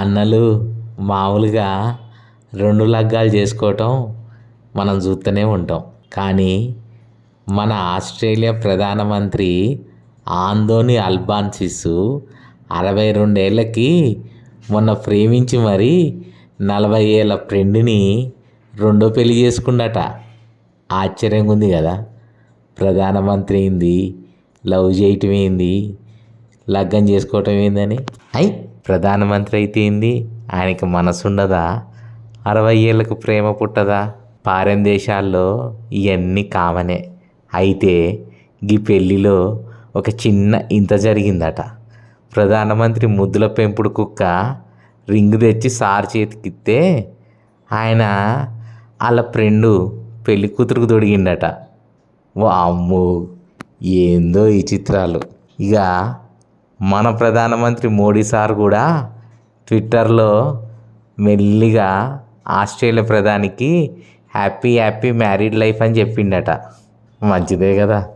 అన్నలు మామూలుగా రెండు లగ్గాలు చేసుకోవటం మనం చూస్తూనే ఉంటాం. కానీ మన ఆస్ట్రేలియా ప్రధానమంత్రి ఆందోని అల్బాన్సిస్ అరవై రెండేళ్ళకి మొన్న ప్రేమించి మరి నలభై ఏళ్ళ ఫ్రెండ్ని రెండో పెళ్ళి చేసుకుండట ఆశ్చర్యంగా ఉంది కదా ప్రధానమంత్రి ఏంది? లవ్ చేయటం ఏంది? లగ్గం చేసుకోవటం ఏందని? అయి! ప్రధానమంత్రి అయితే ఏంది? ఆయనకి మనసు ఉండదా అరవై ఏళ్ళకు ప్రేమ పుట్టదా? పారెన్ దేశాల్లో ఇవన్నీ కామనే. అయితే ఈ పెళ్ళిలో ఒక చిన్న ఇంత జరిగిందట. ప్రధానమంత్రి ముద్దుల పెంపుడు కుక్క రింగ్ తెచ్చి సార్ చేతికిస్తే ఆయన వాళ్ళ ఫ్రెండు పెళ్ళి కూతురుకు తొడిగిండట. అమ్మో ఏందో ఈ చిత్రాలు. ఇక మన ప్రధానమంత్రి మోడీ సార్ కూడా ట్విట్టర్లో మెల్లిగా ఆస్ట్రేలియా ప్రధానికి హ్యాపీ హ్యాపీ మ్యారీడ్ లైఫ్ అని చెప్పిండట. మంచిదే కదా.